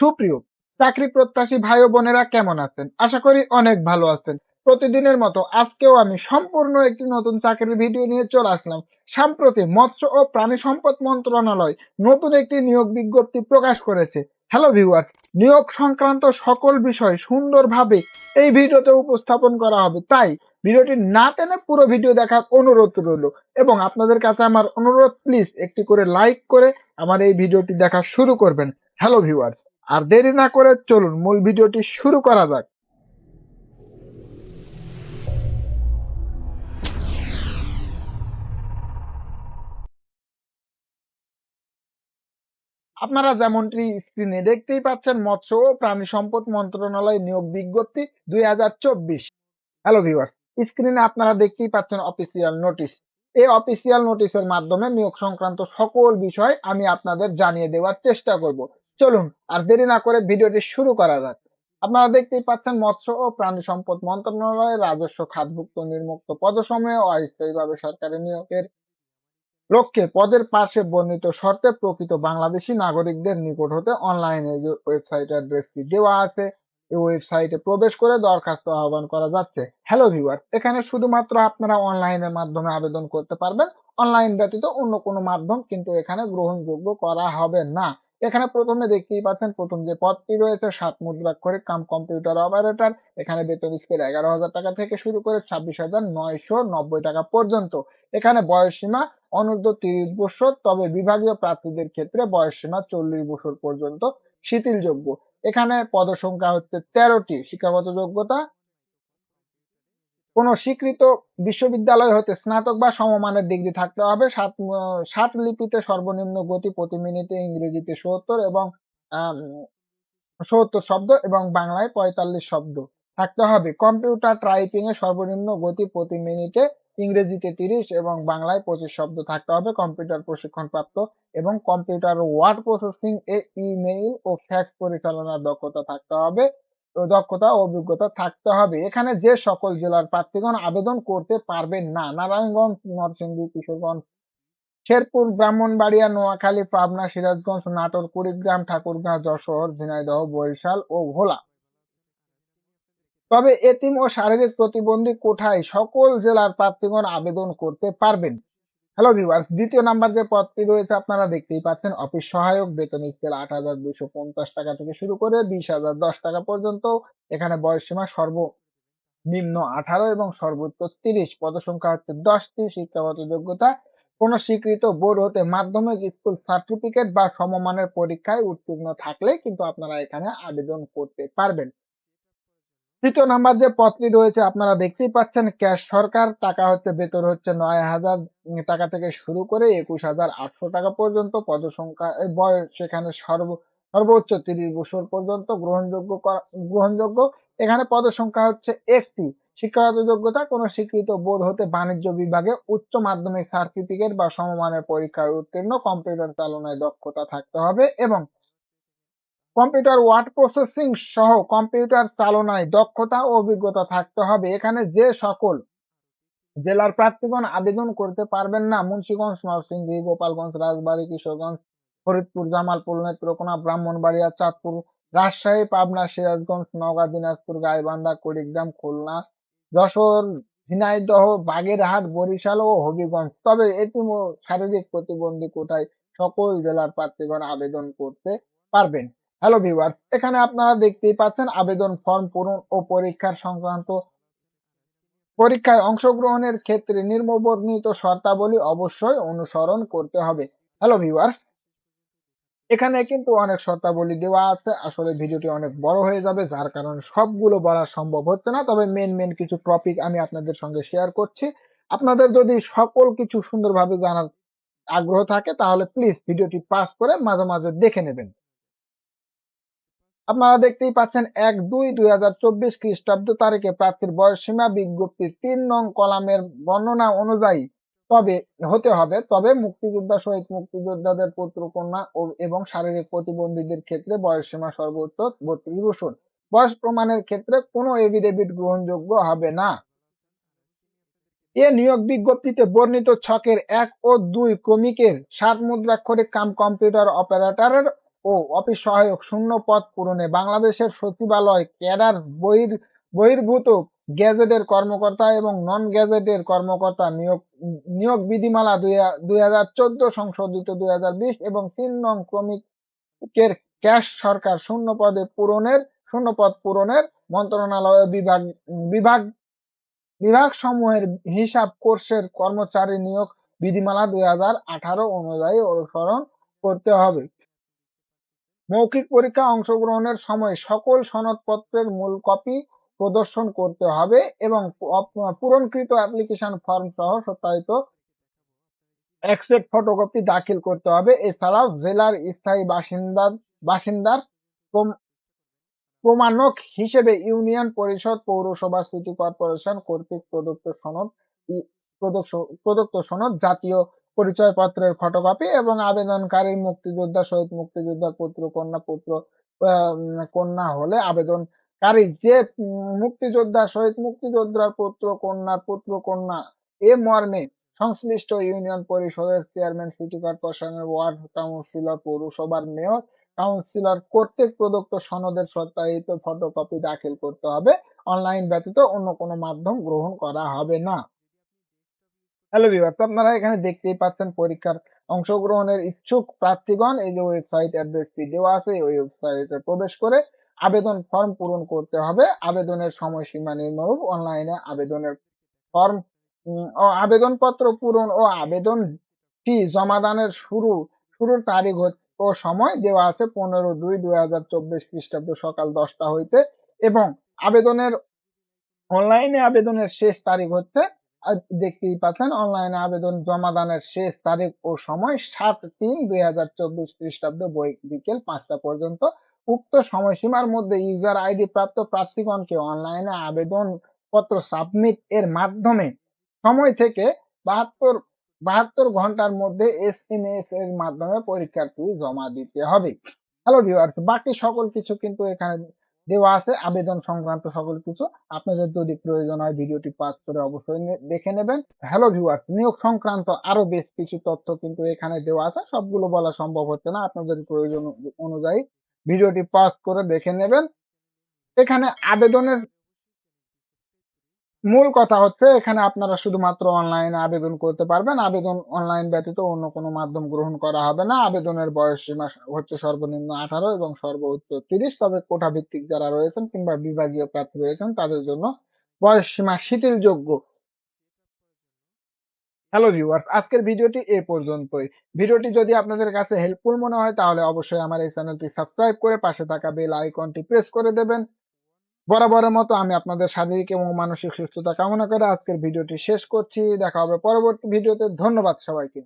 সুপ্রিয়, চাকরি প্রত্যাশী ভাই বোনেরা কেমন আছেন? আশা করি অনেক ভালো আছেন। প্রতিদিনের মতো আজকেও আমি সম্পূর্ণ একটি নতুন চাকরির ভিডিও নিয়ে চলে আসলাম। সম্প্রতি মৎস্য ও প্রাণী সম্পদ মন্ত্রণালয় নতুন একটি নিয়োগ বিজ্ঞপ্তি প্রকাশ করেছে। হ্যালো ভিউয়ার নিয়োগ সংক্রান্ত সকল বিষয় সুন্দরভাবে এই ভিডিওতে উপস্থাপন করা হবে। তাই ভিডিওটি না টেনে পুরো ভিডিও দেখার অনুরোধ রইল এবং আপনাদের কাছে আমার অনুরোধ প্লিজ একটি করে লাইক করে আমার এই ভিডিওটি দেখা শুরু করবেন। হ্যালো ভিউয়ার্স আর দেরি না করে চলুন মূল ভিডিওটি শুরু করা যাক। আপনারা যেমনটি স্ক্রিনে দেখতেই পাচ্ছেন, মৎস্য ও প্রাণী সম্পদ মন্ত্রণালয় নিয়োগ বিজ্ঞপ্তি দুই হাজার চব্বিশ। হ্যালো ভিউয়ার্স স্ক্রিনে আপনারা দেখতেই পাচ্ছেন অফিসিয়াল নোটিশ এই অফিসিয়াল নোটিশের মাধ্যমে নিয়োগ সংক্রান্ত সকল বিষয় আমি আপনাদের জানিয়ে দেওয়ার চেষ্টা করব। চলুন আর দেরি না করে ভিডিওটি শুরু করা যাক। আপনারা দেখতেই পাচ্ছেন মৎস্য ও প্রাণী সম্পদ মন্ত্রণালয়ের রাজস্ব খাতভুক্ত নির্মুক্ত পদসমূহে অস্থায়ীভাবে সরকারি নিয়োগের লক্ষ্যে পদের পাশে বর্ণিত শর্তে প্রকৃত বাংলাদেশি নাগরিকদের নিকট হতে অনলাইনে যে ওয়েবসাইট অ্যাড্রেসটি দেওয়া আছে এই ওয়েবসাইটে প্রবেশ করে দরখাস্ত আহ্বান করা যাচ্ছে। হ্যালো ভিউয়ার, এখানে শুধুমাত্র আপনারা অনলাইনের মাধ্যমে আবেদন করতে পারবেন। অনলাইন ব্যতীত অন্য কোনো মাধ্যম কিন্তু এখানে গ্রহণযোগ্য করা হবে না। এখানে প্রথমে দেখতেই পাচ্ছেন, প্রথম যে পদটি রয়েছে, সাত মুদ্রাক্ষরিক কাম কম্পিউটার অপারেটর এখানে বেতন স্কেল এগারো হাজার টাকা থেকে শুরু করে ছাব্বিশ হাজার নয়শো নব্বই টাকা পর্যন্ত। এখানে বয়স সীমা অনূর্ধ্ব তিরিশ বছর, তবে বিভাগীয় প্রার্থীদের ক্ষেত্রে বয়স সীমা চল্লিশ বছর পর্যন্ত শিথিলযোগ্য। এখানে পদসংখ্যা হচ্ছে তেরোটি শিক্ষাগত যোগ্যতা কোন স্বীকৃত বিশ্ববিদ্যালয় হতে স্নাতক বা সমমানের ডিগ্রি থাকতে হবে। সাত ষাট লিপিতে সর্বনিম্ন গতি প্রতি মিনিটে ইংরেজিতে সত্তর এবং সত্তর শব্দ এবং বাংলায় পঁয়তাল্লিশ শব্দ থাকতে হবে। কম্পিউটার টাইপিং এ সর্বনিম্ন গতি প্রতি মিনিটে ইংরেজিতে তিরিশ এবং বাংলায় পঁচিশ শব্দ থাকতে হবে। কম্পিউটার প্রশিক্ষণ প্রাপ্ত এবং কম্পিউটার ওয়ার্ড প্রসেসিং এ ইমেইল ও ফ্যাক্স পরিচালনার দক্ষতা থাকতে হবে। দক্ষতা অভিজ্ঞতা থাকতে হবে। এখানে যে সকল জেলার প্রার্থীগণ আবেদন করতে পারবেন না, নারায়ণগঞ্জ, নরসিংদী, কিশোরগঞ্জ, শেরপুর, ব্রাহ্মণবাড়িয়া, নোয়াখালী, পাবনা, সিরাজগঞ্জ, নাটোর, কুড়িগ্রাম, ঠাকুরগাঁ, যশোর, ঝিনাইদহ, বরিশাল ও ভোলা। তবে এতিম ও শারীরিক প্রতিবন্ধী কোঠায় সকল জেলার প্রার্থীগণ আবেদন করতে পারবেন। হ্যালো ভিউয়ার্স দ্বিতীয় নাম্বার যে পদটি রয়েছে আপনারা দেখতেই পাচ্ছেন অফিস সহায়ক, বেতন স্কেল আট হাজার দুইশো পঞ্চাশ টাকা থেকে শুরু করে বিশ হাজার দশ টাকা পর্যন্ত। এখানে বয়স সীমা সর্বনিম্ন আঠারো এবং সর্বোচ্চ তিরিশ। পদসংখ্যা হচ্ছে দশটি, শিক্ষাগত যোগ্যতা কোন স্বীকৃত বোর্ড হতে মাধ্যমিক, স্কুল সার্টিফিকেট বা সমমানের পরীক্ষায় উত্তীর্ণ থাকলে কিন্তু আপনারা এখানে আবেদন করতে পারবেন। তৃতীয় নাম্বার যে পথটি রয়েছে, আপনারা দেখতেই পাচ্ছেন ক্যাশ সরকার, টাকা হচ্ছে বেতন হচ্ছে নয় হাজার টাকা থেকে শুরু করে একুশ হাজার আটশো টাকা পর্যন্ত, পদসংখ্যা বয়স সেখানে সর্ব, সর্বোচ্চ তিরিশ বছর পর্যন্ত গ্রহণযোগ্য গ্রহণযোগ্য। এখানে পদসংখ্যা হচ্ছে একটি, শিক্ষাগত যোগ্যতা, কোনো স্বীকৃত বোর্ড হতে বাণিজ্য বিভাগে উচ্চ মাধ্যমিক সার্টিফিকেট বা সমমানের পরীক্ষায় উত্তীর্ণ, কম্পিউটার চালনায় দক্ষতা থাকতে হবে এবং কম্পিউটার ওয়ার্ড প্রসেসিং সহ কম্পিউটার চালনায় দক্ষতা ও অভিজ্ঞতা থাকতে হবে। এখানে যে সকল জেলার প্রার্থীগণ আবেদন করতে পারবেন না, মুন্সিগঞ্জ, নরসিংদী, গোপালগঞ্জ, রাজবাড়ী, কিশোরগঞ্জ, ফরিদপুর, জামালপুর, নেত্রকোনা, ব্রাহ্মণবাড়িয়া, চাঁদপুর, রাজশাহী, পাবনা, সিরাজগঞ্জ, নওগাঁ, দিনাজপুর, গাইবান্ধা, কুড়িগ্রাম, খুলনা, যশোর, ঝিনাইদহ, বাগেরহাট, বরিশাল ও হবিগঞ্জ। তবে এটি শারীরিক প্রতিবন্ধী কোটায় সকল জেলার প্রার্থীগণ আবেদন করতে পারবেন। হ্যালো ভিউয়ার এখানে আপনারা দেখতেই পাচ্ছেন আবেদন ফর্ম পূরণ ও পরীক্ষার সংক্রান্ত পরীক্ষায় অংশগ্রহণের ক্ষেত্রে নির্মবর্ণিত শর্তাবলী অবশ্যই অনুসরণ করতে হবে। হ্যালো ভিউয়ার এখানে কিন্তু অনেক শর্তাবলী দেওয়া আছে। আসলে ভিডিওটি অনেক বড় হয়ে যাবে, যার কারণে সবগুলো বলা সম্ভব হচ্ছে না। তবে মেন মেন কিছু টপিক আমি আপনাদের সঙ্গে শেয়ার করছি। আপনাদের যদি সকল কিছু সুন্দরভাবে জানার আগ্রহ থাকে, তাহলে প্লিজ ভিডিওটি পাস করে মাঝে মাঝে দেখে নেবেন। আপনারা দেখতেই পাচ্ছেন এক, দুই দুই হাজার চব্বিশ খ্রিস্টাব্দ তারিখে প্রার্থীর বয়স সীমা বিজ্ঞপ্তির তিন নং কলামের বর্ণনা অনুযায়ী তবে হতে হবে। তবে মুক্তিযোদ্ধা শহীদ মুক্তিযোদ্ধাদের পুত্র, কন্যা এবং শারীরিক প্রতিবন্ধীদের ক্ষেত্রে বয়স সীমা সর্বোচ্চ বত্রিশ বছর। বয়স প্রমাণের ক্ষেত্রে কোনো এভিডেভিট গ্রহণযোগ্য হবে না। এ নিয়োগ বিজ্ঞপ্তিতে বর্ণিত ছকের এক ও দুই ক্রমিকের সাত মুদ্রাক্ষরিক কাম কম্পিউটার অপারেটরের ও অফিস সহায়ক শূন্য পদ পূরণে বাংলাদেশের সচিবালয়, ক্যাডার, বহির, বহির্ভূত গ্যাজেটের কর্মকর্তা এবং নন গ্যাজেটের কর্মকর্তা নিয়োগ নিয়োগ বিধিমালা দুই হাজার চোদ্দ সংশোধিত দুই হাজার বিশ এবং তিন নং ক্রমিকের ক্যাশ সরকার শূন্য পদে পূরণের শূন্য পদ পূরণের মন্ত্রণালয় বিভাগ বিভাগ বিভাগ সমূহের হিসাব কোর্সের কর্মচারী নিয়োগ বিধিমালা দুই হাজার আঠারো অনুযায়ী অনুসরণ করতে হবে। মৌখিক পরীক্ষা অংশগ্রহণের সময় সকল সনদপত্রের মূল কপি প্রদর্শন করতে হবে এবং পূরণকৃত অ্যাপ্লিকেশন ফর্ম সহ সত্যায়িত অ্যাকসেপ্ট ফটোকপি দাখিল করতে হবে। এছাড়াও জেলার স্থায়ী বাসিন্দা, বাসিন্দার প্রমাণক হিসেবে ইউনিয়ন পরিষদ পৌরসভা সিটি কর্পোরেশন কর্তৃক প্রদত্ত সনদ প্রদত্ত সনদ জাতীয় পরিচয়পত্রের ফটোকপি এবং আবেদনকারী মুক্তিযোদ্ধা, শহীদ মুক্তিযোদ্ধার পুত্র, কন্যা পুত্র কন্যা হলে আবেদনকারী যে মুক্তিযোদ্ধা, শহীদ মুক্তিযোদ্ধার পুত্র কন্যার পুত্র, কন্যা এ মর্মে সংশ্লিষ্ট ইউনিয়ন পরিষদের চেয়ারম্যান সিটি কর্পোরেশনের ওয়ার্ড কাউন্সিলর, পৌরসভার মেয়র, কাউন্সিলর কর্তৃক প্রদত্ত সনদের সত্যায়িত ফটোকপি দাখিল করতে হবে। অনলাইন ব্যতীত অন্য কোনো মাধ্যম গ্রহণ করা হবে না। হ্যালো ভিউয়ার্স আপনারা এখানে দেখতেই পাচ্ছেন পরীক্ষার অংশগ্রহণের ইচ্ছুক প্রার্থীগণ। এই যে ওয়েবসাইট অ্যাড্রেসটি দেওয়া আছে ওই ওয়েবসাইটে প্রবেশ করে আবেদন ফর্ম পূরণ করতে হবে। আবেদনের সময়সীমা নিম্নরূপ। অনলাইনে আবেদনের ফর্ম ও আবেদনপত্র পূরণ ও আবেদন ফি জমাদানের শুরু, শুরুর তারিখ ও সময় দেওয়া আছে পনেরো দুই দুই হাজার চব্বিশ খ্রিস্টাব্দ সকাল দশটা হইতে এবং আবেদনের অনলাইনে আবেদনের শেষ তারিখ হচ্ছে দেখতেই পাচ্ছেন অনলাইনে আবেদন জমাদানের শেষ তারিখ ও সময় সাত তিন দুই হাজার চব্বিশ খ্রিস্টাব্দ বিকেল পাঁচটা পর্যন্ত। উক্ত সময়সীমার মধ্যে ইউজার আইডি প্রাপ্ত প্রার্থীগণকে অনলাইনে আবেদন পত্র সাবমিট এর মাধ্যমে সময় থেকে বাহাত্তর বাহাত্তর ঘণ্টার মধ্যে এস এম এস এর মাধ্যমে পরীক্ষার ফি জমা দিতে হবে। হ্যালো ভিউয়ার্স বাকি সকল কিছু কিন্তু এখানে দেওয়া আছে, আবেদন সংক্রান্ত সকল কিছু। আপনাদের যদি প্রয়োজন হয় ভিডিওটি পাস করে অবশ্যই দেখে নেবেন। হ্যালো ভিউয়ার্স নিয়োগ সংক্রান্ত আরও বেশ কিছু তথ্য কিন্তু এখানে দেওয়া আছে। সবগুলো বলা সম্ভব হচ্ছে না। আপনাদের প্রয়োজন অনুযায়ী ভিডিওটি পাস করে দেখে নেবেন। এখানে আবেদনের মূল কথা হচ্ছে, এখানে আপনারা শুধুমাত্র অনলাইনে আবেদন করতে পারবেন। আবেদন অনলাইন ব্যতীত অন্য কোনো মাধ্যম গ্রহণ করা হবে না। আবেদনের বয়স সীমা হচ্ছে সর্বনিম্ন আঠারো এবং সর্বোচ্চ তিরিশ। তবে কোটা ভিত্তিক যারা রয়েছেন কিংবা বিভাগীয় প্রার্থী রয়েছেন, তাদের জন্য বয়স সীমা শিথিলযোগ্য। হ্যালো ভিউয়ার্স আজকের ভিডিওটি এ পর্যন্তই। ভিডিওটি যদি আপনাদের কাছে হেল্পফুল মনে হয়, তাহলে অবশ্যই আমার এই চ্যানেলটি সাবস্ক্রাইব করে পাশে থাকা বেল আইকনটি প্রেস করে দেবেন। বরাবরের মতো আমি আপনাদের শারীরিক এবং মানসিক সুস্থতা কামনা করে আজকের ভিডিওটি শেষ করছি। দেখা হবে পরবর্তী ভিডিওতে। ধন্যবাদ সবাইকে।